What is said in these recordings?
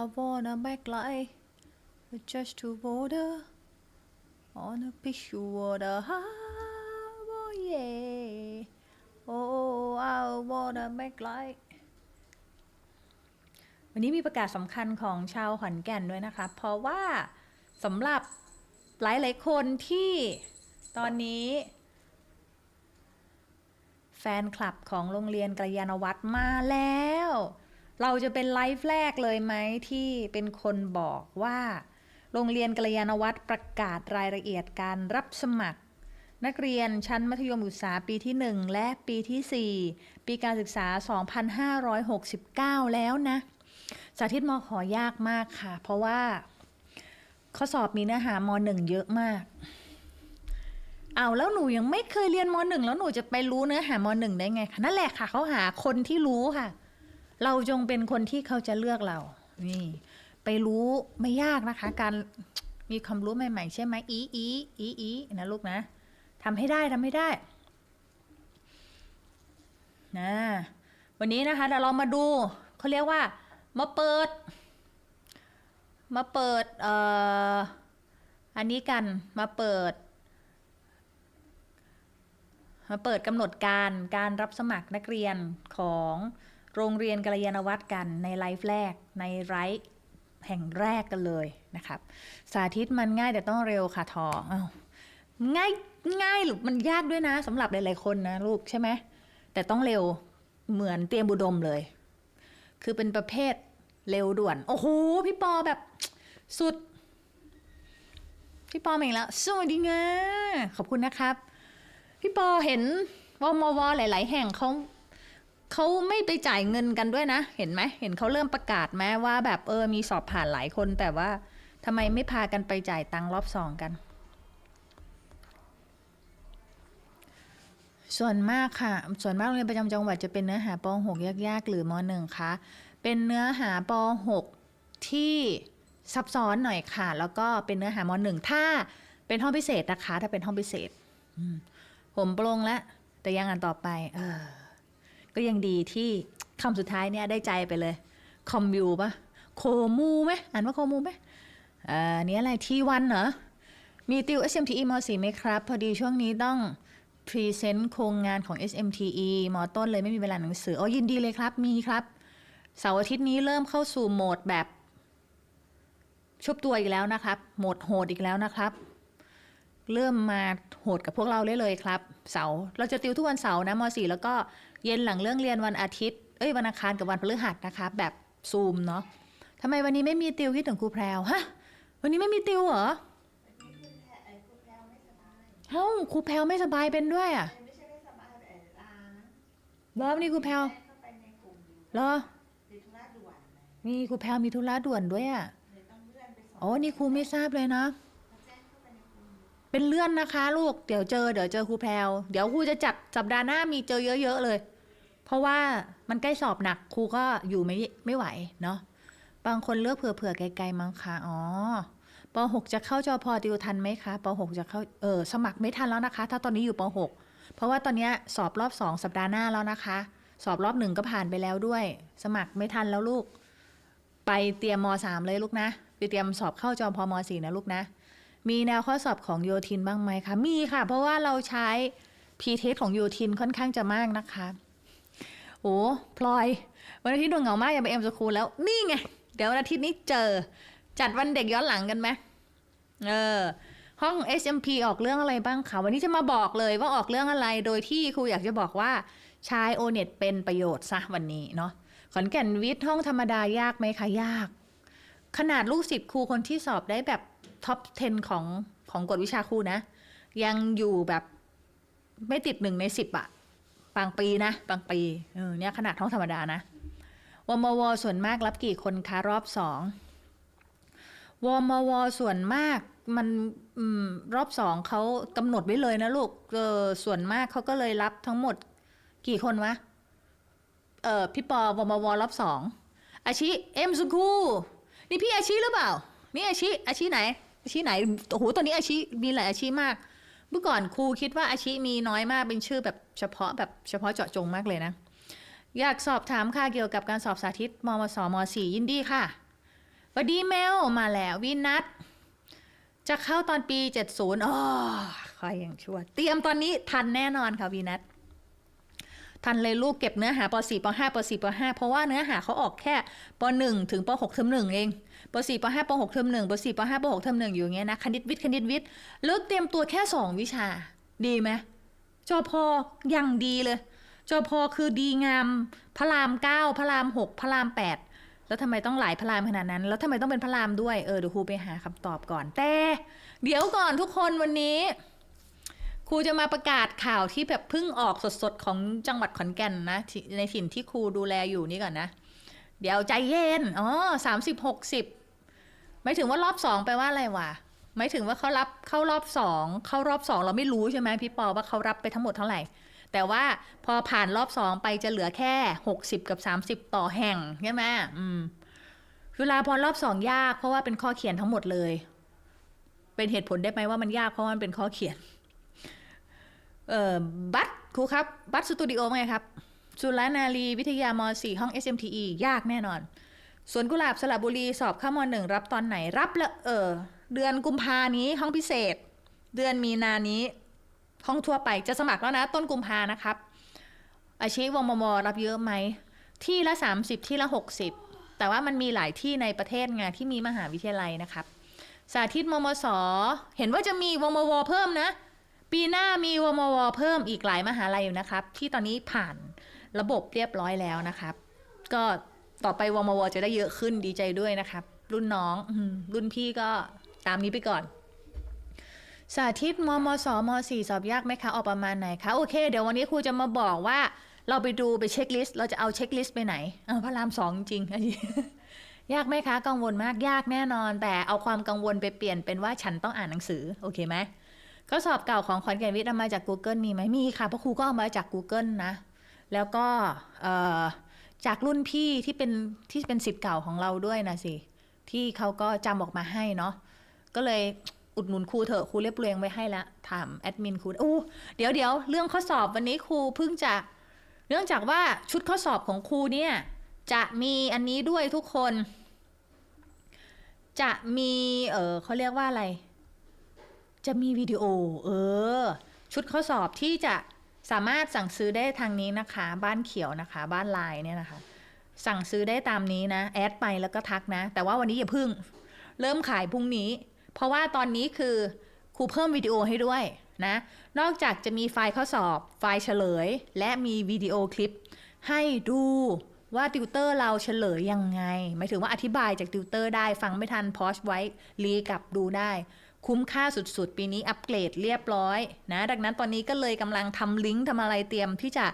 I wanna make light just to water on a picture water harbor yeah oh I wanna make light วันนี้มีประกาศสำคัญของชาวขอนแก่นด้วยนะคะ เพราะว่าสำหรับหลายๆคนที่ตอนนี้ แฟนคลับของโรงเรียนกัลยาณวัฒน์มาแล้ว เราจะเป็นไลฟ์แรกเลยไหมที่เป็นคนบอกว่า โรงเรียนกัลยาณวัฒน์ประกาศรายละเอียดการรับสมัคร นักเรียนชั้นมัธยมศึกษาปีที่ 1 และปีทีสี่4 ปีการศึกษา 2569 แล้วนะ สาธิตมขอยากมากค่ะ เพราะว่า ข้อสอบมีเนื้อหามหนึ่งเยอะมากเอาแล้วหนูยังไม่เคยเรียนมหนึ่งแล้วหนูจะไปรู้เนื้อหามหนึ่งได้ไงคะนั่นแหละค่ะเขาหาคนที่รู้ค่ะ เราจงเป็นคนที่เขาจะเลือกเรา นี่ ไปรู้ไม่ยากนะคะ การมีความรู้ใหม่ ๆ ใช่ไหมอีอีอีอีนะลูกนะทำให้ได้ทำให้ได้นะวันนี้นะคะเดี๋ยวเรามาดูเขาเรียกว่า มาเปิด มาเปิดเอ่ออันนี้กันมาเปิด มาเปิดกำหนดการการรับสมัครนักเรียนของ โรงเรียนกัลยาณวัฒน์กันในไลฟ์แรกในไลฟ์แห่งแรกกันเลยนะครับ สาธิตมันง่ายแต่ต้องเร็วค่ะทออาง่ายง่ายหรือมันยากด้วยนะสำหรับหลายๆคนนะลูกใช่ไหมแต่ต้องเร็วเหมือนเตรียมบุดมเลย คือเป็นประเภทเร็วด่วน โอ้โหพี่ปอแบบสุด พี่ปอมาอีกแล้วสวัสดีงาขอบคุณนะครับ พี่ปอเห็นวมวหลาย ๆ แห่งเขา เขาไม่ไปจ่ายเงินกันด้วยนะ เห็นไหมเห็นเขาเริ่มประกาศไหมว่าแบบเออมีสอบผ่านหลายคน แต่ว่าทำไมไม่พากันไปจ่ายตังค์รอบสองกัน ส่วนมากค่ะ ส่วนมากโรงเรียนประจำจังหวัดจะเป็นเนื้อหาป .6 ยากๆ หรือม .1 คะเป็นเนื้อหาป .6 ที่ซับซ้อนหน่อยค่ะ แล้วก็เป็นเนื้อหาม .1 ถ้าเป็นห้องพิเศษนะคะ ถ้าเป็นห้องพิเศษผมปรงแล้วแต่ยังอ่านต่อไป เออ ก็ยังดีที่คำสุดท้ายเนี่ยได้ใจไปเลย คอมยูปะโคมูไหมอ่านว่าโคมูไหมอ่าอันนี้อะไรทีวันเหรอ มีติว SMTE ม .4 ไหมครับ พอดีช่วงนี้ต้องพรีเซนต์โครงงานของ SMTE มต้นเลยไม่มีเวลาหนังสืออ๋อยินดีเลยครับ มีครับเสาร์อาทิตย์นี้เริ่มเข้าสู่โหมดแบบ ชุบตัวอีกแล้วนะครับ โหมดโหดอีกแล้วนะครับ เริ่มมาโหดกับพวกเราได้เลยครับ เสาร์เราจะติวทุกวันเสาร์นะม .4 แล้วก็ เย็นหลังเรื่องเรียนวันอาทิตย์ เอ้ยวันอังคารกับวันพฤหัสนะคะ แบบซูมเนาะทำไมวันนี้ไม่มีติวคิดถึงครูแพรวฮะ วันนี้ไม่มีติวเหรอเอ้าครูแพรวไม่สบายเป็นด้วยอะไม่ใช่ไม่สบายแต่ลานะเหรอวันนี้ครูแพรวแจ้งเข้าไปในกลุ่มอยู่เหรอติดธุระด่วนเลยมีครูแพรวมีธุระด่วนด้วยอะเลยต้องเลื่อนไปสองอ๋อนี่ครูไม่ทราบเลยนะแจ้งเข้าไปในกลุ่มอยู่เป็นเลื่อนนะคะ ลูก เดี๋ยวเจอ เดี๋ยวเจอครูแพรวเดี๋ยวครูจะจัดสัปดาห์หน้ามีเจอเยอะ ๆ เลย เพราะว่ามันใกล้สอบหนักครูก็อยู่ไม่ไม่ไหวเนาะบางคนเลือกเผื่อๆไกลๆมั้งคะอ๋อป .6 จะเข้าจอพอติวทันไหมคะป .6 จะเข้าเออสมัครไม่ทันแล้วนะคะ ถ้าตอนนี้อยู่ป .6 เพราะว่าตอนนี้สอบรอบ 2 สัปดาห์หน้าแล้วนะคะ สอบรอบหนึ่งก็ผ่านไปแล้วด้วย สมัครไม่ทันแล้วลูก ไปเตรียมม .3 เลยลูกนะไปเตรียมสอบเข้าจอพอม .4 นะลูกนะ มีแนวข้อสอบของโยทินบ้างไหมคะมีค่ะ เพราะว่าเราใช้พีเทสของโยทินค่อนข้างจะมากนะคะ โอ้พลอย วันอาทิตย์ดวงเหงามากอย่าไปเอ็มสคูลแล้ว นี่ไง เดี๋ยววันอาทิตย์นี้เจอ จัดวันเด็กย้อนหลังกันไหมเออ ห้อง SMP ออกเรื่องอะไรบ้างคะวันนี้จะมาบอกเลยว่าออกเรื่องอะไร โดยที่ครูอยากจะบอกว่าใช้โอเน็ตเป็นประโยชน์ซะวันนี้เนาะ ขอนแก่นวิทย์ห้องธรรมดายากไหมคะยาก ขนาดลูกศิษย์ครูคนที่สอบได้แบบท็อป 10 ของของกฎวิชาครูนะ ยังอยู่แบบไม่ติดหนึ่งในสิบอะ บางปีนะบางปีเออเนี่ยขนาดห้องธรรมดานะวมวส่วนมากรับกี่คนคะรอบสองวมวส่วนมากมันอมรอบสองเขากำหนดไว้เลยนะลูกเออส่วนมากเขาก็เลยรับทั้งหมด กี่คนวะเออพี่ปอวมวรอบสองอาชิเอ็มสุคูนี่พี่อาชิหรือเปล่านี่อาชิอาชิไหนอาชิไหน โอ้โห ตอนนี้อาชิมีหลายอาชีมาก เมื่อก่อนครูคิดว่าอาชีมีน้อยมากเป็นชื่อแบบเฉพาะแบบเฉพาะเจาะจงมากเลยนะ อยากสอบถามค่ะเกี่ยวกับการสอบสาธิตมมสมสี่ยินดีค่ะสวัสดีแมวมาแล้ววินัทจะเข้าตอนปี 70อ๋อคอยอย่างชั่วเตรียมตอนนี้ทันแน่นอนค่ะวีนัท ทันเลยลูกเก็บเนื้อหาป .4 ป .5 ป .4 ป .5 เพราะว่าเนื้อหาเขาออกแค่ป .1 ถึงป .6 เทอมหนึ่งเองป .4 ป .5 ป .6 เทอมหนึ่งป .4 ป .5 ป .6 เทอมหนึ่งอยู่อย่างเงี้ยนะคณิตวิทย์คณิตวิทย์แล้วเตรียมตัวแค่ 2 วิชา ดีไหมจอพอยังดีเลยจอพอคือดีงามพระรามเก้าพระรามหกพระรามแปดแล้วทำไมต้องหลายพระรามขนาดนั้น แล้วทำไมต้องเป็นพระรามด้วย เออเดี๋ยวครูไปหาคำตอบก่อน แต่ เดี๋ยวก่อนทุกคนวันนี้ ครูจะมาประกาศข่าวที่แบบเพิ่งออกสดๆของจังหวัดขอนแก่นนะในถิ่นที่ครูดูแลอยู่นี่ก่อนนะ เดี๋ยวใจเย็นอ๋อสามสิบหกสิบไม่ถึงว่ารอบสองแปว่าอะไรวะไม่ถึงว่าเขารับเข้ารอบสองเข้ารอบสองเราไม่รู้ใช่ไหมพี่ปอว่าเขารับไปทั้งหมดเท่าไหร่ แต่ว่าพอผ่านรอบสองไปจะเหลือแค่หกสิบกับสามสิบต่อแห่งใช่ไหมอืมเวลาพอรอบสองยากเพราะว่าเป็นข้อเขียนทั้งหมดเลย เป็นเหตุผลได้ไหมว่ามันยากเพราะมันเป็นข้อเขียน เอ่อบัตครูครับ บัตสตูดิโอไงครับจุฬานารีวิทยาม .4 ห้อง SMTE ยากแน่นอนสวนกุหลาบสระบุรีสอบข้ามหนึ่งรับตอนไหนรับละเออเดือนกุมภานี้ห้องพิเศษ เดือนมีนานี้ ห้องทั่วไปจะสมัครแล้วนะ ต้นกุมภานะครับ อาชีวมมรับเยอะไหม ที่ละ 30 ที่ละ 60 แต่ว่ามันมีหลายที่ในประเทศไงที่มีมหาวิทยาลัยนะครับ สาธิตมมสเห็นว่าจะมีวมวเพิ่มนะ ปีหน้ามีวมวเพิ่มอีกหลายมหาลัยอยู่นะครับ ที่ตอนนี้ผ่านระบบเรียบร้อยแล้วนะครับ ก็ต่อไปวมวจะได้เยอะขึ้นดีใจด้วยนะครับ รุ่นน้องรุ่นพี่ก็ตามนี้ไปก่อน สาธิตมมสมสี่สอบยากไหมคะออกประมาณไหนคะโอเค เดี๋ยววันนี้ครูจะมาบอกว่า เราไปดูไปเช็คลิสต์เราจะเอาเช็คลิสต์ไปไหนเอาพระรามสองจริงอันนี้ยากไหมคะกังวลมากยากแน่นอน แต่เอาความกังวลไปเปลี่ยนเป็นว่าฉันต้องอ่านหนังสือโอเคไหม ก็สอบเก่าของขอนแก่นวิทย์เอามาจาก Google มีไหมมีค่ะเพราะครูก็เอามาจาก Google นะ แล้วก็จากรุ่นพี่ที่เป็นที่เป็นสิทธิ์เก่าของเราด้วยนะสิ ที่เขาก็จำออกมาให้เนาะก็เลยอุดหนุนครูเถอะครูเรียบเรียงไว้ให้แล้วถามแอดมินครูอู้เดี๋ยวเดี๋ยวเรื่องข้อสอบวันนี้ครูเพิ่งจะเนื่องจากว่าชุดข้อสอบของครูเนี่ยจะมีอันนี้ด้วยทุกคน จะมีเออเขาเรียกว่าอะไร จะมีวิดีโอ เออ ชุดข้อสอบที่จะสามารถสั่งซื้อได้ทางนี้นะคะ บ้านเขียวนะคะ บ้านลายเนี่ยนะคะ สั่งซื้อได้ตามนี้นะ แอดไปแล้วก็ทักนะ แต่ว่าวันนี้อย่าพึ่ง เริ่มขายพรุ่งนี้ เพราะว่าตอนนี้คือครูเพิ่มวิดีโอให้ด้วยนะ นอกจากจะมีไฟล์ข้อสอบ ไฟล์เฉลย และมีวิดีโอคลิป ให้ดูว่าติวเตอร์เราเฉลยยังไง หมายถึงว่าอธิบายจากติวเตอร์ได้ฟังไม่ทันพอชไว้รีกลับดูได้ คุ้มค่าสุดๆ ปีนี้อัปเกรดเรียบร้อยนะดังนั้นตอนนี้ก็เลยกำลังทำลิงก์ทำอะไรเตรียมที่จะ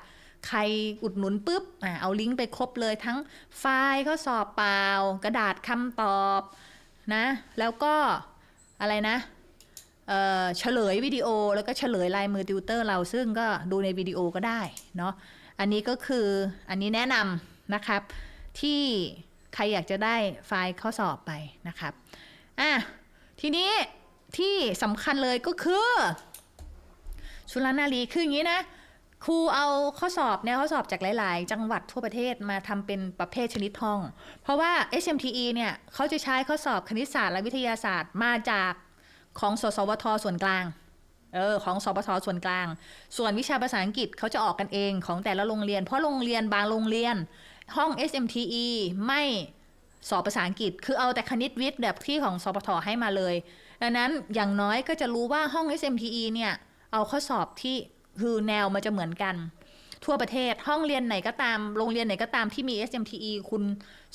ใครอุดหนุนปุ๊บอ่าเอาลิงก์ไปครบเลยทั้งไฟล์ข้อสอบเปล่า กระดาษคำตอบนะแล้วก็อะไรนะเอ่อเฉลยวิดีโอแล้วก็เฉลยลายมือติวเตอร์เราซึ่งก็ดูในวิดีโอก็ได้เนาะอันนี้ก็คืออันนี้แนะนำนะครับ ที่ใครอยากจะได้ไฟล์ข้อสอบไปนะครับอะทีนี้ ที่สำคัญเลยก็คือ ชุลนารีคืออย่างนี้นะครูเอาข้อสอบแนวข้อสอบจากหลาย ๆ จังหวัดทั่วประเทศมาทำเป็นประเภทชนิดท่อง เพราะว่า HMTE เนี่ยเขาจะใช้ข้อสอบคณิตศาสตร์และวิทยาศาสตร์มาจากของสสวทส่วนกลางเออของสปทส่วนกลาง ส่วนวิชาภาษาอังกฤษเขาจะออกกันเองของแต่ละโรงเรียน เพราะโรงเรียนบางโรงเรียน ห้อง SMTE ไม่สอบภาษาอังกฤษ คือเอาแต่คณิตวิทย์แบบที่ของสปทให้มาเลย ดังนั้นอย่างน้อยก็จะรู้ว่าห้อง SMTE เนี่ยเอาข้อสอบที่คือแนวมันจะเหมือนกัน ทั่วประเทศห้องเรียนไหนก็ตาม โรงเรียนไหนก็ตามที่มี SMTE คุณ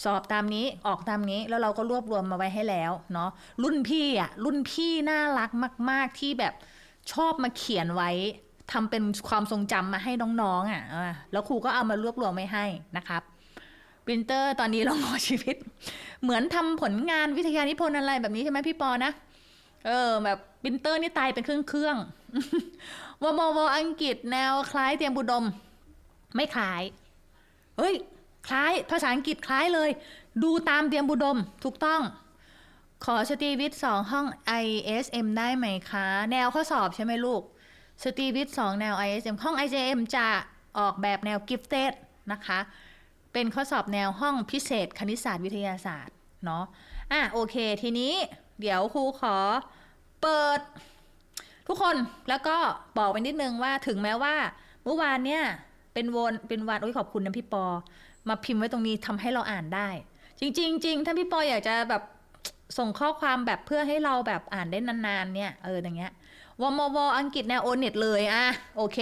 สอบตามนี้ออกตามนี้ แล้วเราก็รวบรวมมาไว้ให้แล้วเนาะรุ่นพี่อะรุ่นพี่น่ารักมาก ๆ ที่แบบชอบมาเขียนไว้ทำเป็นความทรงจำมาให้น้องๆอะอ่าแล้วครูก็เอามารวบรวมไว้ให้นะครับปรินเตอร์ตอนนี้เราหอชีวิต เหมือนทำผลงานวิทยานิพนธ์อะไรแบบนี้ใช่ไหมพี่ปอนะ เออ แบบปรินเตอร์นี่ตายเป็นเครื่องเครื่องวมวอังกฤษแนวคล้ายเตรียมบุดม ไม่คล้าย เฮ้ย คล้ายภาษาอังกฤษคล้ายเลย ดูตามเตรียมบุดมถูกต้อง ขอสตรีวิทย์สองห้อง ISM ได้ไหมคะ แนวข้อสอบใช่ไหมลูกสตรีวิทย์สองแนว ISM ห้อง IJM จะออกแบบแนว gifted นะคะ เป็นข้อสอบแนวห้องพิเศษคณิตศาสตร์วิทยาศาสตร์ เนาะอะโอเค ทีนี้ เดี๋ยวครูขอเปิด ทุกคนแล้วก็บอกไปนิดนึงว่าถึงแม้ว่า เมื่อวานเนี่ยเป็นวนเป็นวันโอ้ยขอบคุณนะพี่ปอ มาพิมพ์ไว้ตรงนี้ทำให้เราอ่านได้ จริงจริงถ้าพี่ปออยากจะแบบส่งข้อความแบบเพื่อให้เราแบบอ่านได้นานๆเนี่ยเอออย่างเงี้ยวมวอังกฤษแนวโอเน็ตเลยอะโอเค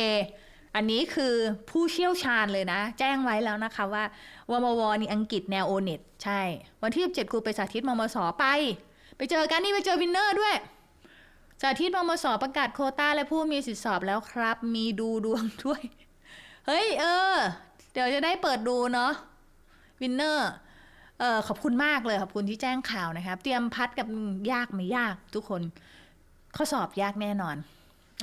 อันนี้คือผู้เชี่ยวชาญเลยนะ แจ้งไว้แล้วนะคะว่าวมวนี่อังกฤษแนวโอเน็ตใช่ วันที่ 17ครูไปสาธิตมมสไป ไปเจอกันนี่ไปเจอวินเนอร์ด้วยสาธิตมมสประกาศโคต้าและผู้มีสิทธิสอบแล้วครับ มีดูดวงด้วย เฮ้ย เออ เดี๋ยวจะได้เปิดดูเนาะวินเนอร์เออขอบคุณมากเลยขอบคุณที่แจ้งข่าวนะครับ เตรียมพัดกับยากไม่ยากทุกคน ข้อสอบยากแน่นอน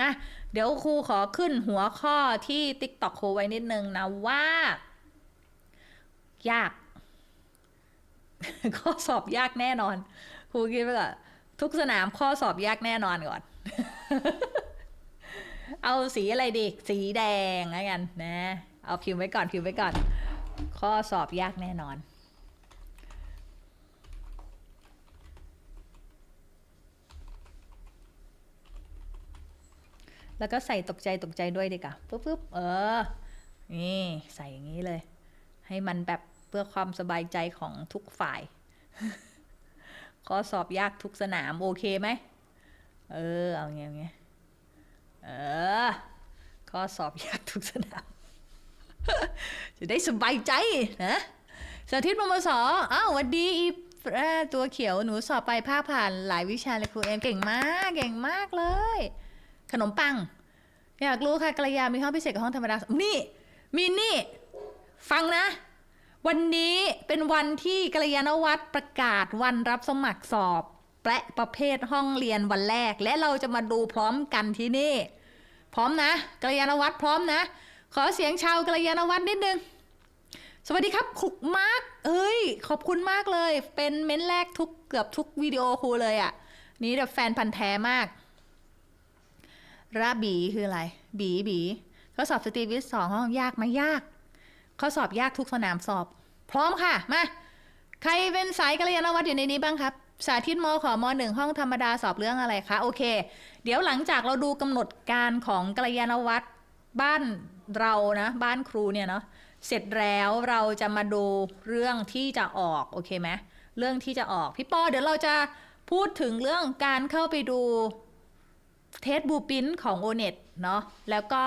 อะเดี๋ยวครูขอขึ้นหัวข้อที่ติ๊กตอกครูไว้นิดนึงนะว่า ยาก ข้อสอบยากแน่นอน รูคิดไว้ก่อนทุกสนามข้อสอบยากแน่นอนก่อน เอาสีอะไรดี สีแดงแล้วกันนะ เอาพิมพ์ไว้ก่อนพิมพ์ไว้ก่อน ข้อสอบยากแน่นอนแล้วก็ใส่ตกใจตกใจด้วยดีกว่าปุ๊บปุ๊บเออ นี่ใส่อย่างนี้เลย ให้มันแบบเพื่อความสบายใจของทุกฝ่าย ข้อสอบยากทุกสนามโอเคไหมเออเอาเงี้ยเอาเงี้ยเออข้อสอบยากทุกสนาม จะได้สบายใจนะสาธิตมมสอ้าววันดีอีตัวเขียวหนูสอบไปภาคผ่านหลายวิชาเลยครูเอ็มเก่งมากเก่งมากเลย ขนมปัง อยากรู้ค่ะกระยามีห้องพิเศษกับห้องธรรมดา นี่มีนี่ ฟังนะ วันนี้เป็นวันที่กัลยาณวัฒน์ประกาศวันรับสมัครสอบและประเภทห้องเรียนวันแรก และเราจะมาดูพร้อมกันที่นี่ พร้อมนะกัลยาณวัฒน์พร้อมนะ ขอเสียงชาวกัลยาณวัฒน์นิดนึง สวัสดีครับขุกมาร์กเอ้ย ขอบคุณมากเลย เป็นเม้นท์แรกทุกเกือบทุกวิดีโอครูเลยอะ่ะ นี่แบบแฟนพันธ์แท้มากระบีคืออะไร บีบีข้อสอบสตรีวิทย์สองห้องยากไหมยาก ข้อสอบยากทุกสนามสอบ พร้อมค่ะ มา ใครเป็นสายกัลยาณวัฒน์อยู่ในนี้บ้างครับ สาธิตมขอมหนึ่งห้องธรรมดาสอบเรื่องอะไรคะ โอเค เดี๋ยวหลังจากเราดูกำหนดการของกัลยาณวัฒน์บ้านเรานะ บ้านครูเนี่ยเนาะ เสร็จแล้วเราจะมาดูเรื่องที่จะออก โอเคไหมเรื่องที่จะออก พี่ปอเดี๋ยวเราจะพูดถึงเรื่องการเข้าไปดูเทสบูปินของ o n e t เนาะ แล้วก็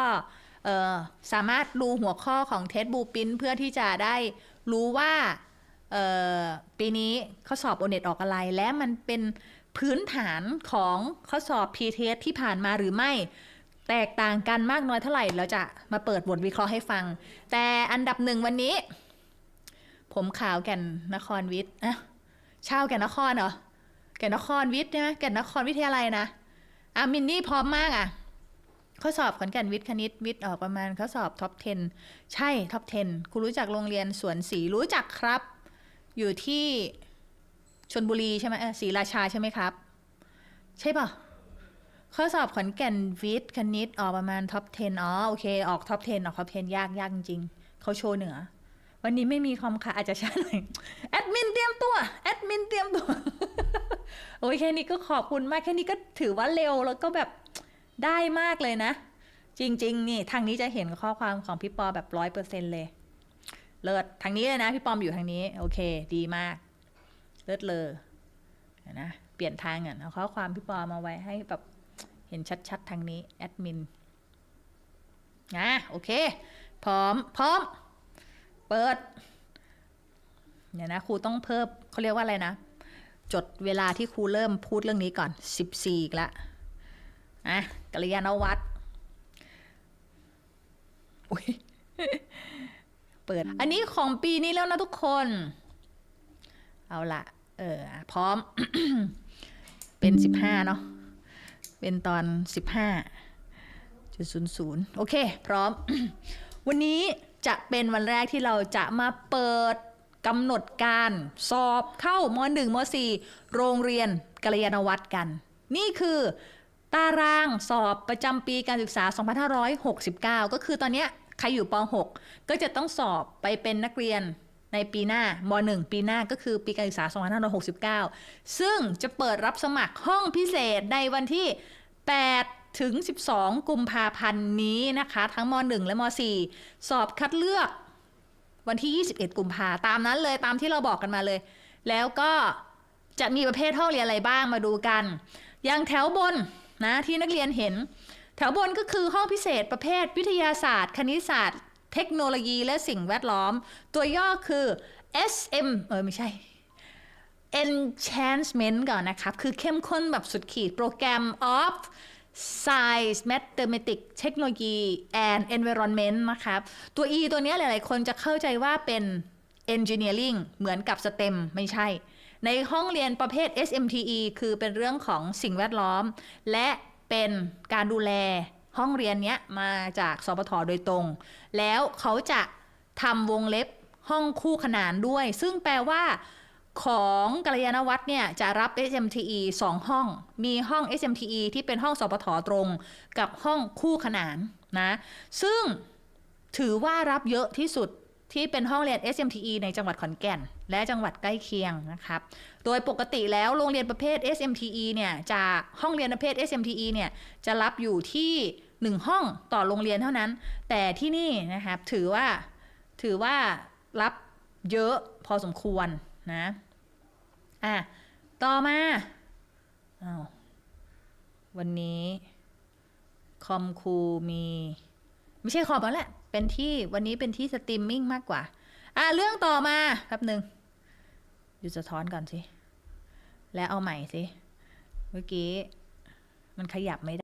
สามารถดูหัวข้อของเทสบูปินเพื่อที่จะได้รู้ว่าปีนี้ข้อสอบ o n e t ออกอะไร และมันเป็นพื้นฐานของข้อสอบ p t s ที่ผ่านมาหรือไม่ แตกต่างกันมากน้อยเท่าไหร่ เราจะมาเปิดบทวิเคราะห์ให้ฟัง แต่อันดับหนึ่งวันนี้ ผมขาวแก่นนครวิทย์อะชาวแก่นนครเหรอแก่นนครวิทย์ใช่ไหมแก่นนครวิทยาลัยนะอามินนี่พร้อมมากอะ ข้อสอบขอนแก่นวิทย์คณิตวิทย์ออกประมาณข้อสอบท็อป 10 ใช่ท็อป 10 คุณรู้จักโรงเรียนสวนศรีรู้จักครับ อยู่ที่ชนบุรีใช่ไหมเออศรีราชาใช่ไหมครับ ใช่ปะข้อสอบขอนแก่นวิทย์คณิตออกประมาณท็อป 10 อ๋อโอเค ออกท็อป 10 ออกท็อป 10 ยากยากจริงๆเขาโชว์เหนือ วันนี้ไม่มีคอมค่ะอาจจะช้าหน่อยแอดมินเตรียมตัวแอดมินเตรียมตัวโอ้ยแค่นี้ก็ขอบคุณมากแค่นี้ก็ถือว่าเร็วแล้วก็แบบ ได้มากเลยนะ จริง ๆ นี่ทางนี้จะเห็นข้อความของพี่ปอแบบร้อยเปอร์เซ็นเลย เลิศทางนี้เลยนะพี่ปอมอยู่ทางนี้ โอเค ดีมาก เลิศเลยนะเปลี่ยนทางอะเอาข้อความพี่ปอมาไว้ให้แบบเห็นชัดๆทางนี้แอดมินนะโอเค พร้อมพร้อม เปิดเดี๋ยนะครูต้องเพิ่มเขาเรียกว่าอะไรนะ จดเวลาที่ครูเริ่มพูดเรื่องนี้ก่อน 14อีกละ อะกัลยาณวัตรอุ๊ยเปิด อันนี้ของปีนี้แล้วนะทุกคน เอาละเออ พร้อม เป็น15เนาะ เป็นตอน15จุดศูนย์ศูนย์โอเค พร้อม วันนี้จะเป็นวันแรกที่เราจะมาเปิดกำหนดการสอบเข้าม 1 ม 4 โรงเรียนกัลยาณวัฒน์กัน นี่คือ ตารางสอบประจำปีการศึกษา 2569 ก็คือตอนนี้ใครอยู่ป .6 ก็จะต้องสอบไปเป็นนักเรียนในปีหน้ามหนึ่งปีหน้าก็คือปีการศึกษา 2569 ซึ่งจะเปิดรับสมัครห้องพิเศษในวันที่ 8 ถึง 12 กุมภาพันธ์นี้นะคะ ทั้งม .1 และม .4 สอบคัดเลือกวันที่ 21 กุมภาตามนั้นเลยตามที่เราบอกกันมาเลย แล้วก็จะมีประเภทห้องเรียนอะไรบ้างมาดูกัน อย่างแถวบน นะที่นักเรียนเห็น แถวบนก็คือห้องพิเศษประเภทวิทยาศาสตร์ คณิตศาสตร์ เทคโนโลยีและสิ่งแวดล้อม ตัวย่อคือ SM เออไม่ใช่ enchantment ก่อนนะครับ คือเข้มข้นแบบสุดขีดโปรแกรม of Science Mathematics Technology and Environment นะครับ ตัว E ตัวนี้หลาย ๆ คนจะเข้าใจว่าเป็น Engineering เหมือนกับ STEM ไม่ใช่ ในห้องเรียนประเภท SMTE คือเป็นเรื่องของสิ่งแวดล้อม และเป็นการดูแลห้องเรียนเนี้ยมาจากสปทโดยตรง แล้วเขาจะทำวงเล็บห้องคู่ขนานด้วย ซึ่งแปลว่าของกัลยาณวัฒน์เนี่ยจะรับ SMTE 2 ห้อง มีห้อง SMTE ที่เป็นห้องสปทตรง กับห้องคู่ขนานนะ ซึ่งถือว่ารับเยอะที่สุด ที่เป็นห้องเรียน SMTE ในจังหวัดขอนแก่น และจังหวัดใกล้เคียงนะครับ โดยปกติแล้วโรงเรียนประเภท SMTE เนี่ยจะห้องเรียนประเภท SMTE เนี่ยจะรับอยู่ที่1ห้องต่อโรงเรียนเท่านั้น แต่ที่นี่นะครับถือว่าถือว่ารับเยอะพอสมควรนะอะต่อมาอาววันนี้คอมครูมี ไม่ใช่คอมแล้วแหละ เป็นที่วันนี้เป็นที่สตรีมมิ่งมากกว่า อะ เรื่องต่อมาแป๊บหนึ่งอยู่สะท้อนก่อนสิ แล้วเอาใหม่สิ เมื่อกี้ มันขยับไม่ได้